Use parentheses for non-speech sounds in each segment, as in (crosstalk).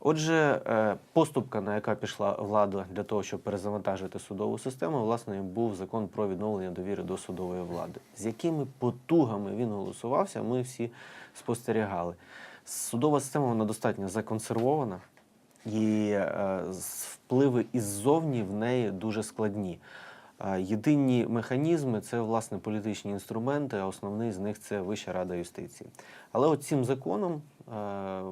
Отже, е, поступка, на яка пішла влада для того, щоб перезавантажити судову систему, власне, був закон про відновлення довіри до судової влади. З якими потугами він голосувався, ми всі спостерігали. Судова система вона достатньо законсервована, і е, впливи іззовні в неї дуже складні. Е, Єдині механізми це власне політичні інструменти, а основний з них це Вища рада юстиції. Але от цим законом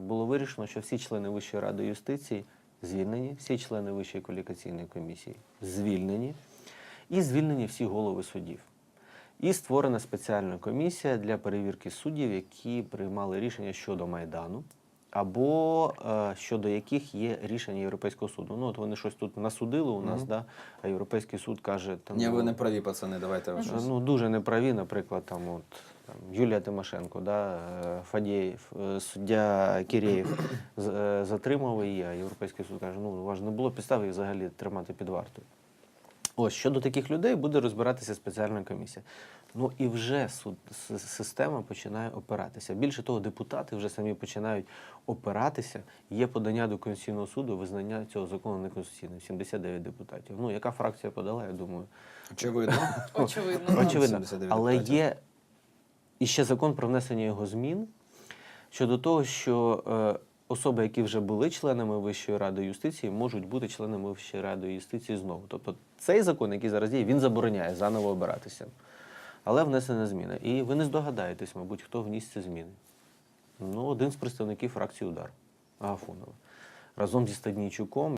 було вирішено, що всі члени Вищої ради юстиції звільнені, всі члени Вищої кваліфікаційної комісії звільнені, і звільнені всі голови судів. І створена спеціальна комісія для перевірки суддів, які приймали рішення щодо Майдану, або е, щодо яких є рішення Європейського суду. Ну, от вони щось тут насудили у нас, Мгм. да, а Європейський суд каже, там Ні, ви ну, не праві, пацани, давайте ви щось. ну, дуже неправі, наприклад, там, от, там, Юлія Тимошенко, да, е, Фадєєв, е, суддя Кірєєв (coughs) е, затримав її, а Європейський суд каже, ну, у вас не було підстав їх взагалі тримати під вартою. Ось щодо таких людей буде розбиратися спеціальна комісія. Ну і вже суд система починає опиратися. Більше того, депутати вже самі починають опиратися. Є подання до Конституційного суду визнання цього закону неконституційним. 79 депутатів. Ну яка фракція подала? Я думаю, Очевидно. (laughs) Очевидно. очевидно. Але депутатів. Є іще закон про внесення його змін щодо того, що е, особи, які вже були членами Вищої ради юстиції, можуть бути членами Вищої ради юстиції знову. Тобто цей закон, який зараз є, він забороняє заново обиратися. Але внесена зміна. І ви не здогадаєтесь, мабуть, хто вніс ці зміни. Ну, один з представників фракції Удар Агафонова. Разом зі Стаднійчуком